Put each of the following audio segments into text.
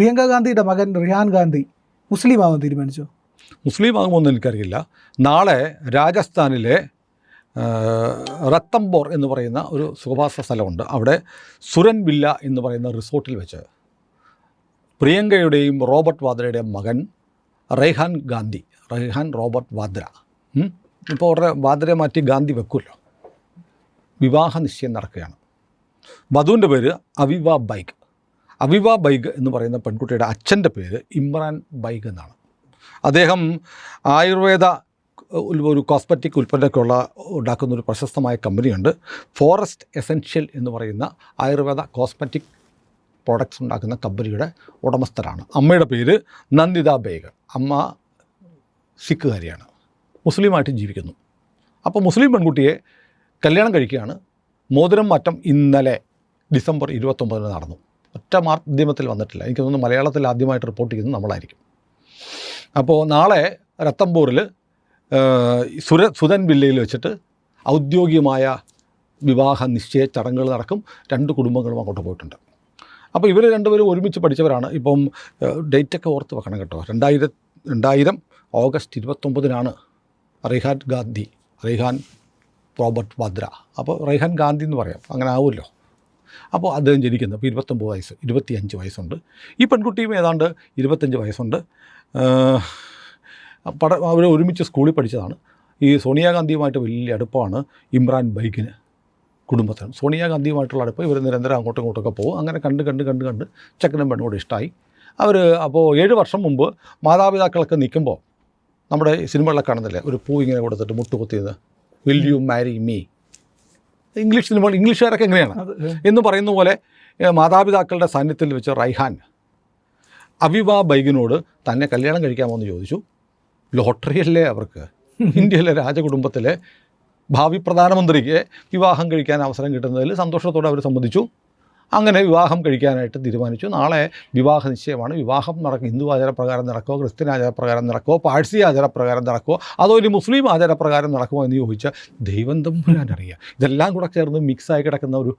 പ്രിയങ്ക ഗാന്ധിയുടെ മകൻ റിയാൻ ഗാന്ധി മുസ്ലിം ആവാൻ തീരുമാനിച്ചോ? മുസ്ലിം ആകുമെന്ന് എനിക്കറിയില്ല. നാളെ രാജസ്ഥാനിലെ റത്തംബോർ എന്ന് പറയുന്ന ഒരു സുഖവാസ സ്ഥലമുണ്ട്. അവിടെ സുരൻ വില്ല എന്ന് പറയുന്ന റിസോർട്ടിൽ വെച്ച് പ്രിയങ്കയുടെയും റോബർട്ട് വാദ്രയുടെയും മകൻ റൈഹാൻ ഗാന്ധി റൈഹാൻ റോബർട്ട് വാദ്ര? ഇപ്പോൾ അവരുടെ വാദ്രയെ മാറ്റി ഗാന്ധി വെക്കുമല്ലോ വിവാഹ നിശ്ചയം നടക്കുകയാണ്. വധുവിന്റെ പേര് അവിവ ബൈഗ് അവിവ ബൈഗ് എന്ന് പറയുന്ന പെൺകുട്ടിയുടെ അച്ഛന്റെ പേര് ഇമ്രാൻ ബൈഗ് എന്നാണ്. അദ്ദേഹം ആയുർവേദ ഒരു കോസ്മെറ്റിക് ഉൽപ്പന്നമൊക്കെയുള്ള ഉണ്ടാക്കുന്ന ഒരു പ്രശസ്തമായ കമ്പനിയുണ്ട്. ഫോറസ്റ്റ് എസെൻഷ്യൽ എന്ന് പറയുന്ന ആയുർവേദ കോസ്മെറ്റിക് പ്രോഡക്ട്സ് ഉണ്ടാക്കുന്ന കമ്പനിയുടെ ഉടമസ്ഥരാണ്. അമ്മയുടെ പേര് നന്ദിത ബേഗ്. അമ്മ സിഖുകാരിയാണ്. മുസ്ലിമായിട്ട് ജീവിക്കുന്നു. അപ്പോൾ മുസ്ലിം പെൺകുട്ടിയെ കല്യാണം കഴിക്കുകയാണ്. മോതിരം മാറ്റം ഇന്നലെ ഡിസംബർ ഇരുപത്തൊമ്പതിന് നടന്നു. ഒറ്റ മാധ്യമത്തിൽ വന്നിട്ടില്ല. എനിക്ക് തോന്നുന്നു മലയാളത്തിൽ ആദ്യമായിട്ട് റിപ്പോർട്ട് ചെയ്യുന്നത് നമ്മളായിരിക്കും. അപ്പോൾ നാളെ രത്തംപൂരിൽ സുര സുധൻ വില്ലയിൽ വെച്ചിട്ട് ഔദ്യോഗികമായ വിവാഹ നിശ്ചയ ചടങ്ങുകൾ നടക്കും. രണ്ട് കുടുംബങ്ങളും അങ്ങോട്ട് പോയിട്ടുണ്ട്. അപ്പോൾ ഇവർ രണ്ടുപേരും ഒരുമിച്ച് പഠിച്ചവരാണ്. ഇപ്പം ഡേറ്റൊക്കെ ഓർത്ത് വെക്കണം കേട്ടോ. രണ്ടായിരം രണ്ടായിരം ഓഗസ്റ്റ് ഇരുപത്തൊമ്പതിനാണ് റെയ്ഹാൻ ഗാന്ധി റെയ്ഹാൻ റോബർട്ട് വദ്ര. അപ്പോൾ റെയ്ഹാൻ ഗാന്ധി എന്ന് പറയാം. അങ്ങനെ ആവുമല്ലോ. അപ്പോൾ അദ്ദേഹം ജനിക്കുന്നത് അപ്പോൾ ഇരുപത്തൊമ്പത് വയസ്സ് ഇരുപത്തിയഞ്ച് വയസ്സുണ്ട്. ഈ പെൺകുട്ടിയും ഏതാണ്ട് ഇരുപത്തഞ്ച് വയസ്സുണ്ട്. പട അവർ ഒരുമിച്ച് സ്കൂളിൽ പഠിച്ചതാണ്. ഈ സോണിയാഗാന്ധിയുമായിട്ട് വലിയ അടുപ്പമാണ് ഇമ്രാൻ ബൈക്കിന് കുടുംബത്തിന്. സോണിയാഗാന്ധിയുമായിട്ടുള്ള അടുപ്പം ഇവർ നിരന്തരം അങ്ങോട്ടും ഇങ്ങോട്ടൊക്കെ പോകും. അങ്ങനെ കണ്ട് കണ്ട് കണ്ട് കണ്ട് ചെക്കനും പെണ്ണോട് ഇഷ്ടമായി അവർ അപ്പോൾ ഏഴ് വർഷം മുമ്പ് മാതാപിതാക്കളൊക്കെ നിൽക്കുമ്പോൾ നമ്മുടെ സിനിമകളിലൊക്കെ കാണുന്നില്ലേ? ഒരു പൂ ഇങ്ങനെ കൊടുത്തിട്ട് മുട്ടുകുത്തിയത്. Will you marry me English സിനിമകൾ ഇംഗ്ലീഷുകാരൊക്കെ എങ്ങനെയാണ്? എന്ന് പറയുന്ന പോലെ മാതാപിതാക്കളുടെ സാന്നിധ്യത്തിൽ വെച്ച് റൈഹാൻ അവിവ ബൈഗിനോട് തന്നെ കല്യാണം കഴിക്കാമോ എന്ന് ചോദിച്ചു. ലോട്ടറിയല്ലേ അവർക്ക്? ഇന്ത്യയിലെ രാജകുടുംബത്തിലെ ഭാവി പ്രധാനമന്ത്രിക്ക് വിവാഹം കഴിക്കാൻ അവസരം കിട്ടുന്നതിൽ സന്തോഷത്തോടെ അവർ സംബന്ധിച്ചു അങ്ങനെ വിവാഹം കഴിക്കാനായിട്ട് തീരുമാനിച്ചു. നാളെ വിവാഹ നിശ്ചയമാണ്. വിവാഹം നടക്കും ഹിന്ദു ആചാരപ്രകാരം നടക്കുമോ ക്രിസ്ത്യൻ ആചാരപ്രകാരം നടക്കുമോ പാഴ്സി ആചാരപ്രകാരം നടക്കുമോ അതോ ഒരു മുസ്ലിം ആചാരപ്രകാരം നടക്കുമോ എന്ന് ചോദിച്ചാൽ ദൈവം തമ്പുരാൻ അറിയാം. ഇതെല്ലാം കൂടെ ചേർന്ന് മിക്സായി കിടക്കുന്ന ഒരു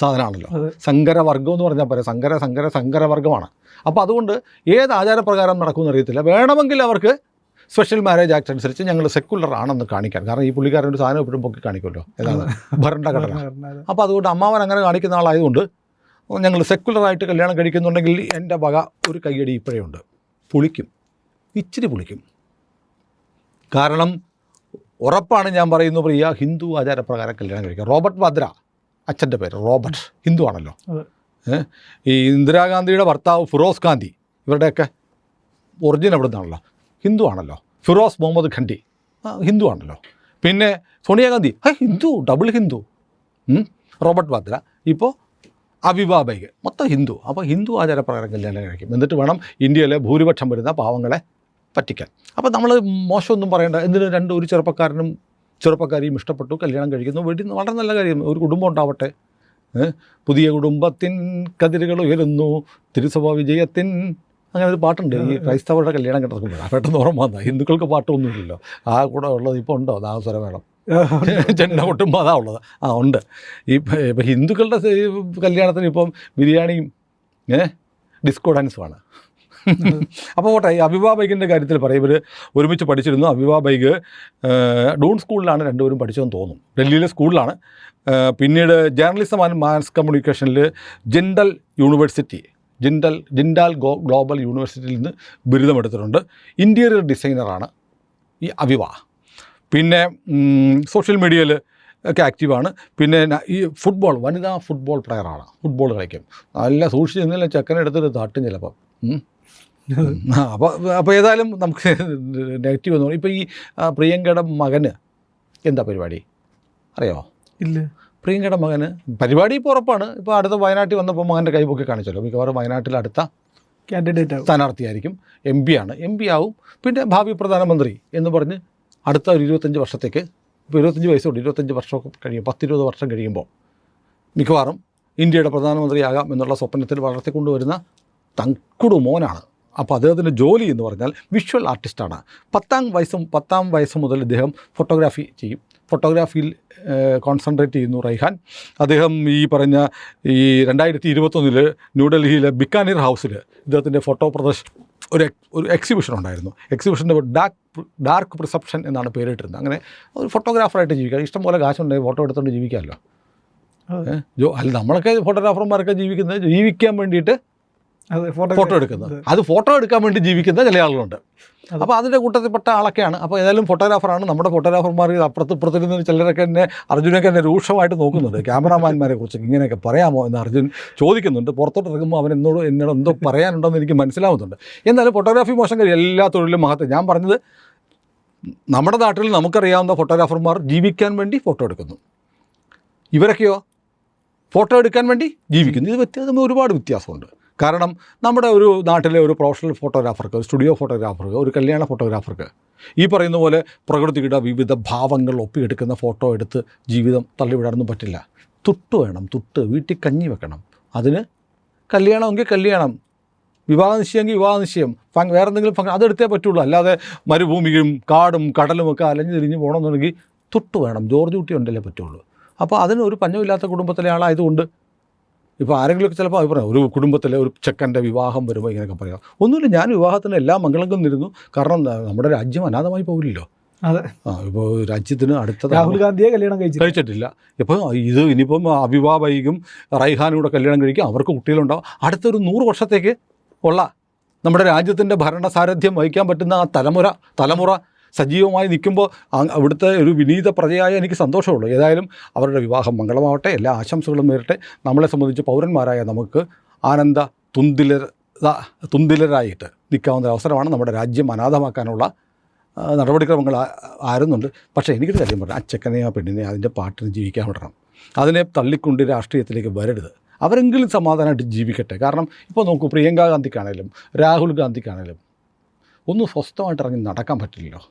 സാധനമാണല്ലോ. സങ്കരവർഗം എന്ന് പറഞ്ഞാൽ പറയാം സങ്കര സങ്കര സങ്കരവർഗമാണ്. അപ്പോൾ അതുകൊണ്ട് ഏത് ആചാരപ്രകാരം നടക്കുമെന്ന് അറിയത്തില്ല. വേണമെങ്കിൽ അവർക്ക് സ്പെഷ്യൽ മാരേജ് ആക്ട് അനുസരിച്ച് ഞങ്ങൾ സെക്കുലർ ആണെന്ന് കാണിക്കാൻ കാരണം ഈ പുള്ളിക്കാരൻ ഒരു സാധനം എപ്പോഴും പൊക്കി കാണിക്കുമല്ലോ. ഏതാണ്? ഭരണഘടന. അപ്പോൾ അതുകൊണ്ട് അമ്മാവൻ അങ്ങനെ കാണിക്കുന്ന ആളായതുകൊണ്ട് ഞങ്ങൾ സെക്കുലറായിട്ട് കല്യാണം കഴിക്കുന്നുണ്ടെങ്കിൽ എന്റെ വക ഒരു കയ്യടി ഇപ്പോഴേ ഉണ്ട്. പുളിക്കും. ഇച്ചിരി പുളിക്കും. കാരണം ഉറപ്പാണ് ഞാൻ പറയുന്നു പ്രിയ ഹിന്ദു ആചാരപ്രകാരം കല്യാണം കഴിക്കുക റോബർട്ട് വദ്ര അച്ഛന്റെ പേര് റോബർട്ട് ഹിന്ദു ആണല്ലോ. ഈ ഇന്ദിരാഗാന്ധിയുടെ ഭർത്താവ് ഫിറോസ് ഗാന്ധി ഇവരുടെയൊക്കെ ഒറിജിൻ എവിടെ നിന്നാണല്ലോ? ഹിന്ദു ആണല്ലോ. ഫിറോസ് മുഹമ്മദ് ഖണ്ഡി ഹിന്ദു ആണല്ലോ. പിന്നെ സോണിയാഗാന്ധി ഹിന്ദു ഡബിൾ ഹിന്ദു. റോബർട്ട് വാദ്ര. ഇപ്പോൾ അവിവാ ബൈഗ് മൊത്തം ഹിന്ദു. അപ്പോൾ ഹിന്ദു ആചാരപ്രകാരം കല്യാണം കഴിക്കും. എന്നിട്ട് വേണം ഇന്ത്യയിലെ ഭൂരിപക്ഷം വരുന്ന പാവങ്ങളെ പറ്റിക്കാൻ. അപ്പോൾ നമ്മൾ മോശമൊന്നും പറയേണ്ട. എന്തിനും രണ്ട് ഒരു ചെറുപ്പക്കാരനും ചെറുപ്പക്കാരിയും ഇഷ്ടപ്പെട്ടു കല്യാണം കഴിക്കുന്നു. വീട്ടിൽ വളരെ നല്ല കാര്യം. ഒരു കുടുംബം ഉണ്ടാവട്ടെ. പുതിയ കുടുംബത്തിൻ കതിരുകൾ ഉയരുന്നു. തിരുസഭ വിജയത്തിൻ അങ്ങനെ ഒരു പാട്ടുണ്ട്. ഈ ക്രൈസ്തവരുടെ കല്യാണം കിടക്കുമ്പോൾ പെട്ടെന്ന് ഓർമ്മ വന്നാൽ ഹിന്ദുക്കൾക്ക് പാട്ടൊന്നുമില്ലല്ലോ. ആ കൂടെ ഉള്ളത് ഇപ്പോൾ ഉണ്ടോ? നാഗസ്വരം വേണം ചെണ്ട കൊട്ടുമ്പോൾ അതാ ഉള്ളത്. ആ ഉണ്ട്. ഈ ഇപ്പം ഹിന്ദുക്കളുടെ കല്യാണത്തിന് ഇപ്പം ബിരിയാണിയും ഏഹ് ഡിസ്കോ ഡാൻസുമാണ് അപ്പോൾ പോട്ടെ ഈ അഭിഭാ ബൈക്കിന്റെ കാര്യത്തിൽ പറയും. ഇവർ ഒരുമിച്ച് പഠിച്ചിരുന്നു. അഭിഭാ ബൈക്ക് ഡൂൺ സ്കൂളിലാണ് രണ്ടുപേരും പഠിച്ചതെന്ന് തോന്നും ഡൽഹിയിലെ സ്കൂളിലാണ്. പിന്നീട് ജേർണലിസം ആൻഡ് മാസ് കമ്മ്യൂണിക്കേഷനിൽ Jindal university Jindal Jindal go global യൂണിവേഴ്സിറ്റിയിൽ നിന്ന് ബിരുദമെടുത്തിട്ടുണ്ട്. ഇന്റീരിയർ ഡിസൈനറാണ് ഈ അവിവ പിന്നെ സോഷ്യൽ മീഡിയയിൽ ഒക്കെ ആക്റ്റീവാണ് പിന്നെ ഈ ഫുട്ബോൾ വനിതാ ഫുട്ബോൾ പ്ലെയറാണ് ഫുട്ബോൾ കളിക്കും. നല്ല സൂക്ഷിച്ച് നിന്നില്ല ചെക്കനെടുത്തിട്ട് തട്ടും ചിലപ്പം. അപ്പോൾ അപ്പോൾ ഏതായാലും നമുക്ക് നെഗറ്റീവ് എന്ന് പറയും ഇപ്പോൾ ഈ പ്രിയങ്കയുടെ മകന് എന്താ പരിപാടി? അറിയാമോ ഇല്ല. പ്രിയങ്കയുടെ മകന് പരിപാടി ഇപ്പോൾ ഉറപ്പാണ്. ഇപ്പോൾ അടുത്ത വയനാട്ടിൽ വന്നപ്പോൾ മകന്റെ കൈ പൊക്കി കാണിച്ചല്ലോ. മിക്കവാറും വയനാട്ടിൽ അടുത്ത കാൻഡിഡേറ്റ് സ്ഥാനാർത്ഥിയായിരിക്കും. എം പി ആണ്. എം പി ആവും. പിന്നെ ഭാവി പ്രധാനമന്ത്രി എന്ന് പറഞ്ഞ് അടുത്ത ഒരു ഇരുപത്തഞ്ച് വർഷത്തേക്ക് ഇപ്പോൾ ഇരുപത്തഞ്ച് വയസ്സുണ്ട് ഇരുപത്തഞ്ച് വർഷമൊക്കെ കഴിയും പത്തിരുപത് വർഷം കഴിയുമ്പോൾ മിക്കവാറും ഇന്ത്യയുടെ പ്രധാനമന്ത്രിയാകാം എന്നുള്ള സ്വപ്നത്തിൽ വളർത്തിക്കൊണ്ടുവരുന്ന തങ്കുടു മോനാണ്. അപ്പോൾ അദ്ദേഹത്തിന്റെ ജോലി എന്ന് പറഞ്ഞാൽ വിഷ്വൽ ആർട്ടിസ്റ്റാണ്. പത്താം വയസ്സും പത്താം വയസ്സ് മുതൽ ഇദ്ദേഹം ഫോട്ടോഗ്രാഫി ചെയ്യും. ഫോട്ടോഗ്രാഫിയിൽ കോൺസെൻട്രേറ്റ് ചെയ്യുന്നു റൈഹാൻ. അദ്ദേഹം ഈ പറഞ്ഞ ഈ രണ്ടായിരത്തി ഇരുപത്തൊന്നിൽ ന്യൂഡൽഹിയിലെ ബിക്കാനീർ ഹൗസിൽ ഇദ്ദേഹത്തിന്റെ ഫോട്ടോ പ്രദർശനം ഒരു ഒരു എക്സിബിഷൻ ഉണ്ടായിരുന്നു എക്സിബിഷന്റെ ഡാർക്ക് ഡാർക്ക് പ്രിസെപ്ഷൻ എന്നാണ് പേരിട്ടിരുന്നത്. അങ്ങനെ ഒരു ഫോട്ടോഗ്രാഫറായിട്ട് ജീവിക്കാം ഇഷ്ടംപോലെ കാശുണ്ടെങ്കിൽ ഫോട്ടോ എടുത്തുകൊണ്ട് ജീവിക്കാമല്ലോ? ജോ അല്ല നമ്മളൊക്കെ ഫോട്ടോഗ്രാഫർമാരൊക്കെ ജീവിക്കുന്നത് ജീവിക്കാൻ വേണ്ടിയിട്ട് ഫോട്ടോ എടുക്കുന്നത്. അത് ഫോട്ടോ എടുക്കാൻ വേണ്ടി ജീവിക്കുന്ന ചില ആളുകളുണ്ട്. അപ്പോൾ അതിന്റെ കൂട്ടത്തിൽപ്പെട്ട ആളൊക്കെയാണ്. അപ്പോൾ ഏതായാലും ഫോട്ടോഗ്രാഫറാണ്. നമ്മുടെ ഫോട്ടോഗ്രാഫർമാർ അപ്പുറത്ത് ഇപ്പുറത്തിരുന്ന് ചിലരൊക്കെ എന്നെ അർജുനൊക്കെ എന്നെ രൂക്ഷമായിട്ട് നോക്കുന്നുണ്ട് ക്യാമറാമാന്മാരെ കുറിച്ച് ഇങ്ങനെയൊക്കെ പറയാമോ എന്ന് അർജുൻ ചോദിക്കുന്നുണ്ട്. പുറത്തോട്ട് ഇറങ്ങുമ്പോൾ അവൻ എന്നോട് എന്നോട് എന്തോ പറയാനുണ്ടെന്ന് എനിക്ക് മനസ്സിലാവുന്നുണ്ട്. എന്നാലും ഫോട്ടോഗ്രാഫി മോശം കാര്യം എല്ലാ തൊഴിലും മഹത്വം. ഞാൻ പറഞ്ഞത് നമ്മുടെ നാട്ടിൽ നമുക്കറിയാവുന്ന ഫോട്ടോഗ്രാഫർമാർ ജീവിക്കാൻ വേണ്ടി ഫോട്ടോ എടുക്കുന്നു. ഇവരൊക്കെയോ? ഫോട്ടോ എടുക്കാൻ വേണ്ടി ജീവിക്കുന്നു. ഇത് വ്യത്യാസം ഒരുപാട് വ്യത്യാസമുണ്ട്. കാരണം നമ്മുടെ ഒരു നാട്ടിലെ ഒരു പ്രൊഫഷണൽ ഫോട്ടോഗ്രാഫർക്ക് സ്റ്റുഡിയോ ഫോട്ടോഗ്രാഫർക്ക് ഒരു കല്യാണ ഫോട്ടോഗ്രാഫർക്ക് ഈ പറയുന്ന പോലെ പ്രകൃതിയുടെ വിവിധ ഭാവങ്ങൾ ഒപ്പിയെടുക്കുന്ന ഫോട്ടോ എടുത്ത് ജീവിതം തള്ളിവിടാനൊന്നും പറ്റില്ല. തുട്ട് വേണം തുട്ട് വീട്ടിൽ കഞ്ഞി വെക്കണം. അതിന് കല്യാണമെങ്കിൽ കല്യാണം. വിവാഹ നിശ്ചയമെങ്കിൽ വിവാഹ നിശ്ചയം. ഫങ് വേറെ എന്തെങ്കിലും ഫങ് അതെടുത്തേ പറ്റുള്ളൂ. അല്ലാതെ മരുഭൂമിയും കാടും കടലും ഒക്കെ അലഞ്ഞു തിരിഞ്ഞ് പോകണമെന്നുണ്ടെങ്കിൽ തുട്ട് വേണം. ജോർജ് കുട്ടി ഉണ്ടല്ലേ പറ്റുള്ളൂ. അപ്പോൾ അതിന് ഒരു പഞ്ഞമില്ലാത്ത കുടുംബത്തിലെ ആളായതുകൊണ്ട് ഇപ്പോൾ ആരെങ്കിലുമൊക്കെ ചിലപ്പോൾ അത് പറയാം ഒരു കുടുംബത്തിലെ ഒരു ചെക്കന്റെ വിവാഹം വരുമ്പോൾ ഇങ്ങനെയൊക്കെ പറയാം. ഒന്നുമില്ല ഞാൻ വിവാഹത്തിന് എല്ലാ മംഗളങ്ങളും നിരുന്നു. കാരണം നമ്മുടെ രാജ്യം അനാഥമായി പോകില്ലല്ലോ അതെ. ആ ഇപ്പോൾ രാജ്യത്തിന് അടുത്ത രാഹുൽ ഗാന്ധിയെ കല്യാണം കഴിച്ചു കഴിച്ചിട്ടില്ല. ഇപ്പോൾ ഇത് ഇനിയിപ്പം അവിവാ വൈകും റൈഹാനൂടെ കല്യാണം കഴിക്കും അവർക്ക് കുട്ടികളുണ്ടാവും. അടുത്തൊരു നൂറ് വർഷത്തേക്ക് ഉള്ള നമ്മുടെ രാജ്യത്തിന്റെ ഭരണസാരഥ്യം വഹിക്കാൻ പറ്റുന്ന ആ തലമുറ തലമുറ സജീവമായി നിൽക്കുമ്പോൾ അവിടുത്തെ ഒരു വിനീത പ്രജയായ എനിക്ക് സന്തോഷമുള്ളൂ. ഏതായാലും അവരുടെ വിവാഹം മംഗളമാവട്ടെ എല്ലാ ആശംസകളും നേരിട്ടെ. നമ്മളെ സംബന്ധിച്ച് പൗരന്മാരായ നമുക്ക് ആനന്ദ തുന്തിലർ തുന്തിലരായിട്ട് നിൽക്കാവുന്ന അവസരമാണ് നമ്മുടെ രാജ്യം അനാഥമാക്കാനുള്ള നടപടിക്രമങ്ങൾ ആരുന്നുണ്ട്. പക്ഷേ എനിക്കൊരു കാര്യം പറഞ്ഞു അച്ചക്കനെയോ പെണ്ണിനെ അതിന്റെ പാട്ടിന് ജീവിക്കാൻ വിടണം. അതിനെ തള്ളിക്കൊണ്ട് രാഷ്ട്രീയത്തിലേക്ക് വരരുത്. അവരെങ്കിലും സമാധാനമായിട്ട് ജീവിക്കട്ടെ. കാരണം ഇപ്പോൾ നോക്കൂ പ്രിയങ്ക ഗാന്ധിക്കാണേലും രാഹുൽ ഗാന്ധിക്കാണേലും ഒന്ന് സ്വസ്ഥമായിട്ട് ഇറങ്ങി നടക്കാൻ പറ്റില്ലല്ലോ.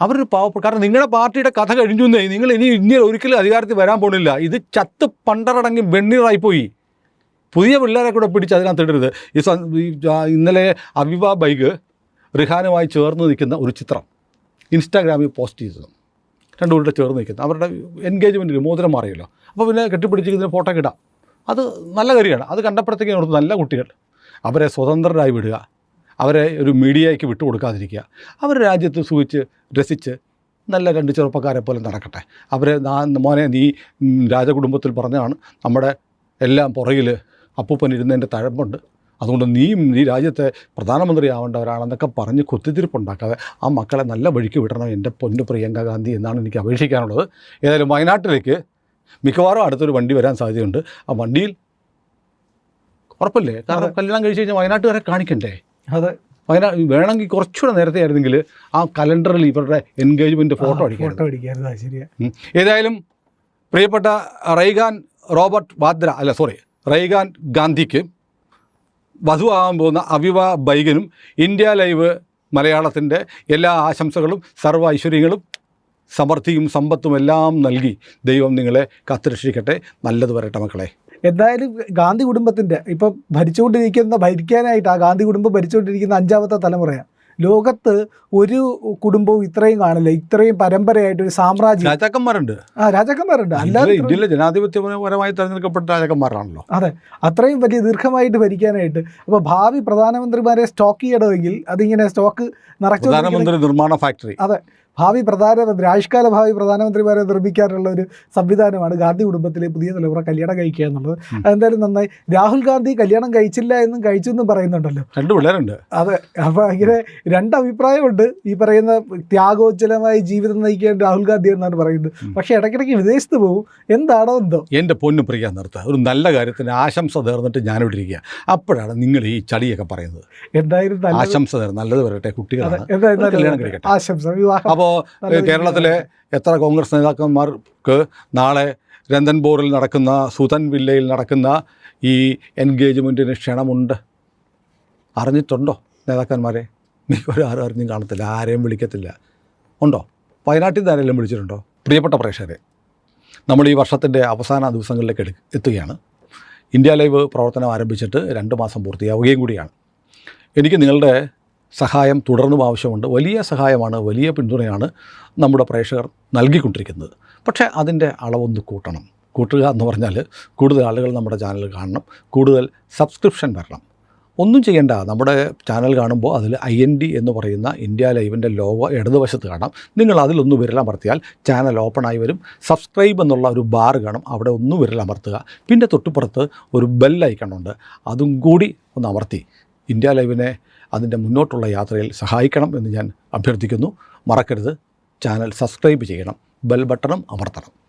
അവരൊരു പാവപ്പെട്ട കാരണം നിങ്ങളുടെ പാർട്ടിയുടെ കഥ കഴിഞ്ഞു എന്നേ. നിങ്ങൾ ഇനി ഇനി ഒരിക്കലും അധികാരത്തിൽ വരാൻ പോണില്ല. ഇത് ചത്ത് പണ്ടറടങ്ങി വെണ്ണീറായിപ്പോയി. പുതിയ പിള്ളേരെ കൂടെ പിടിച്ച് അതിനകത്ത് ഇടരുത്. ഈ ഇന്നലെ അവിവ ബൈഗ് റിഹാനുമായി ചേർന്ന് നിൽക്കുന്ന ഒരു ചിത്രം. ഇൻസ്റ്റാഗ്രാമിൽ പോസ്റ്റ് ചെയ്തത്. രണ്ടു കൂടെ ചേർന്ന് നിൽക്കുന്നത്. അവരുടെ എൻഗേജ്മെന്റിൽ മോതിരം മാറിയല്ലോ. അപ്പോൾ പിന്നെ കെട്ടിപ്പിടിച്ചിരിക്കുന്ന ഫോട്ടോ കിടാം അത് നല്ല കാര്യമാണ്. അത് കണ്ടപ്പോഴത്തേക്കും ഓർത്ത് നല്ല കുട്ടികൾ. അവരെ സ്വതന്ത്രരായി വിടുക. അവരെ ഒരു മീഡിയയ്ക്ക് വിട്ടുകൊടുക്കാതിരിക്കുക. അവർ രാജ്യത്ത് സൂചിച്ച് രസിച്ച് നല്ല രണ്ട് ചെറുപ്പക്കാരെ പോലെ നടക്കട്ടെ. അവരെ മോനെ നീ രാജകുടുംബത്തിൽ പറഞ്ഞാണ് നമ്മുടെ എല്ലാം പുറകിൽ അപ്പൂപ്പൻ ഇരുന്നതിന്റെ തഴമ്പുണ്ട്. അതുകൊണ്ട് നീയും ഈ രാജ്യത്തെ പ്രധാനമന്ത്രി ആവേണ്ടവരാണെന്നൊക്കെ പറഞ്ഞ് കുത്തിത്തിരിപ്പുണ്ടാക്കാതെ ആ മക്കളെ നല്ല വഴിക്ക് വിടണം എന്റെ പൊന്നു പ്രിയങ്ക ഗാന്ധി എന്നാണ് എനിക്ക് അപേക്ഷിക്കാനുള്ളത്. ഏതായാലും വയനാട്ടിലേക്ക് മിക്കവാറും അടുത്തൊരു വണ്ടി വരാൻ സാധ്യതയുണ്ട്. ആ വണ്ടിയിൽ ഉറപ്പല്ലേ? കാരണം കല്യാണം കഴിച്ച് കഴിഞ്ഞാൽ വയനാട്ടുകാരെ കാണിക്കണ്ടേ? അതെ അങ്ങനെ വേണമെങ്കിൽ കുറച്ചുകൂടെ നേരത്തെ ആയിരുന്നെങ്കിൽ ആ കലണ്ടറിൽ ഇവരുടെ എൻഗേജ്മെന്റ് ഫോട്ടോ അടിക്കാം ഫോട്ടോ അടിക്കായിരുന്നു. ശരിയാ. ഏതായാലും പ്രിയപ്പെട്ട റൈഗാൻ റോബർട്ട് വാദ്ര അല്ല സോറി റൈഗാൻ ഗാന്ധിക്ക് വധുവാകാൻ പോകുന്ന അവിവ ബൈഗനും ഇന്ത്യ ലൈവ് മലയാളത്തിന്റെ എല്ലാ ആശംസകളും സർവ ഐശ്വര്യങ്ങളും സമൃദ്ധിയും സമ്പത്തും എല്ലാം നൽകി ദൈവം നിങ്ങളെ കാത്തുരക്ഷിക്കട്ടെ. നല്ലത് വരട്ടെ മക്കളെ. എന്തായാലും ഗാന്ധി കുടുംബത്തിന്റെ ഇപ്പം ഭരിച്ചുകൊണ്ടിരിക്കുന്ന ഭരിക്കാനായിട്ട് ആ ഗാന്ധി കുടുംബം ഭരിച്ചുകൊണ്ടിരിക്കുന്ന അഞ്ചാമത്തെ തലമുറയാണ് ലോകത്ത് ഒരു കുടുംബവും ഇത്രയും കാണില്ല. ഇത്രയും പരമ്പരയായിട്ട് ഒരു സാമ്രാജ്യം. രാജാക്കന്മാരുണ്ട്. ആ രാജാക്കന്മാരുണ്ട്. അല്ലാതെ ഇന്ത്യയിലെ ജനാധിപത്യപരമായി തെരഞ്ഞെടുക്കപ്പെട്ട രാജാക്കന്മാരാണല്ലോ. അതെ. അത്രയും വലിയ ദീർഘമായിട്ട് ഭരിക്കാനായിട്ട്. അപ്പോൾ ഭാവി പ്രധാനമന്ത്രിമാരെ സ്റ്റോക്ക് ചെയ്യണമെങ്കിൽ അതിങ്ങനെ സ്റ്റോക്ക് നിറച്ചു പ്രധാനമന്ത്രി നിർമ്മാണ ഫാക്ടറി. ഭാവി പ്രധാനമന്ത്രി ആയുഷ്കാല ഭാവി പ്രധാനമന്ത്രിമാരെ നിർമ്മിക്കാനുള്ള ഒരു സംവിധാനമാണ് ഗാന്ധി കുടുംബത്തിലെ പുതിയ തലമുറ കല്യാണം കഴിക്കുക എന്നുള്ളത്. അതെന്തായാലും നന്നായി. രാഹുൽ ഗാന്ധി കല്യാണം കഴിച്ചില്ല എന്നും കഴിച്ചു എന്നും പറയുന്നുണ്ടല്ലോ. രണ്ട് പിള്ളേരുണ്ട്. അതെ. അപ്പോൾ ഇങ്ങനെ രണ്ട് അഭിപ്രായമുണ്ട്. ഈ പറയുന്ന ത്യാഗോജ്ജലമായി ജീവിതം നയിക്കാൻ രാഹുൽ ഗാന്ധി എന്നാണ് പറയുന്നത്. പക്ഷെ ഇടയ്ക്കിടയ്ക്ക് വിദേശത്ത് പോകും. എന്താണോ എന്തോ. എന്റെ പൊന്നു പ്രിയ നിർത്തുക ഒരു നല്ല കാര്യത്തിന് ആശംസ നേർന്നിട്ട് ഞാനിവിടെ ഇരിക്കുക. അപ്പോഴാണ് നിങ്ങൾ ഈ ചളിയൊക്കെ പറയുന്നത്. എന്തായാലും ആശംസ നേർ നല്ലത് വരട്ടെ കുട്ടികളാണ്. ആശംസ വിവാഹം. അപ്പോൾ നല്ലത് കേരളത്തിലെ എത്ര കോൺഗ്രസ് നേതാക്കന്മാർക്ക് നാളെ രന്തൻബോറിൽ നടക്കുന്ന സുതൻ വില്ലയിൽ നടക്കുന്ന ഈ എൻഗേജ്മെന്റിന് ക്ഷണമുണ്ട്? അറിഞ്ഞിട്ടുണ്ടോ നേതാക്കന്മാരെ? മിക്കവരും ആരും അറിഞ്ഞും കാണത്തില്ല ആരെയും വിളിക്കത്തില്ല. ഉണ്ടോ? വയനാട്ടിൽ നിന്ന് ആരെങ്കിലും വിളിച്ചിട്ടുണ്ടോ? പ്രിയപ്പെട്ട പ്രേക്ഷകരെ നമ്മൾ ഈ വർഷത്തിന്റെ അവസാന ദിവസങ്ങളിലേക്ക് എടു എത്തുകയാണ്. ഇന്ത്യ ലൈവ് പ്രവർത്തനം ആരംഭിച്ചിട്ട് രണ്ട് മാസം പൂർത്തിയാവുകയും കൂടിയാണ്. എനിക്ക് നിങ്ങളുടെ സഹായം തുടർന്നും ആവശ്യമുണ്ട്. വലിയ സഹായമാണ് വലിയ പിന്തുണയാണ് നമ്മുടെ പ്രേക്ഷകർ നൽകിക്കൊണ്ടിരിക്കുന്നത്. പക്ഷേ അതിന്റെ അളവൊന്ന് കൂട്ടണം. കൂട്ടുക എന്ന് പറഞ്ഞാൽ കൂടുതൽ ആളുകൾ നമ്മുടെ ചാനൽ കാണണം. കൂടുതൽ സബ്സ്ക്രിപ്ഷൻ വരണം. ഒന്നും ചെയ്യേണ്ട. നമ്മുടെ ചാനൽ കാണുമ്പോൾ അതിൽ ഐ എൻ ഡി എന്ന് പറയുന്ന ഇന്ത്യ ലൈവിന്റെ ലോഗോ ഇടതുവശത്ത് കാണാം. നിങ്ങൾ അതിലൊന്ന് വിരലമർത്തിയാൽ ചാനൽ ഓപ്പണായി വരും. സബ്സ്ക്രൈബ് എന്നുള്ള ഒരു ബാർ കാണും. അവിടെ ഒന്ന് വിരലമർത്തുക പിന്നെ തൊട്ടുപുറത്ത് ഒരു ബെൽ ഐക്കണുണ്ട് അതും കൂടി ഒന്ന് അമർത്തി. ഇന്ത്യ ലൈവിനെ അതിന്റെ മുന്നോട്ടുള്ള യാത്രയിൽ സഹായിക്കണം എന്ന് ഞാൻ അഭ്യർത്ഥിക്കുന്നു. മറക്കരുത്. ചാനൽ സബ്സ്ക്രൈബ് ചെയ്യണം. ബെൽ ബട്ടണും അമർത്തണം.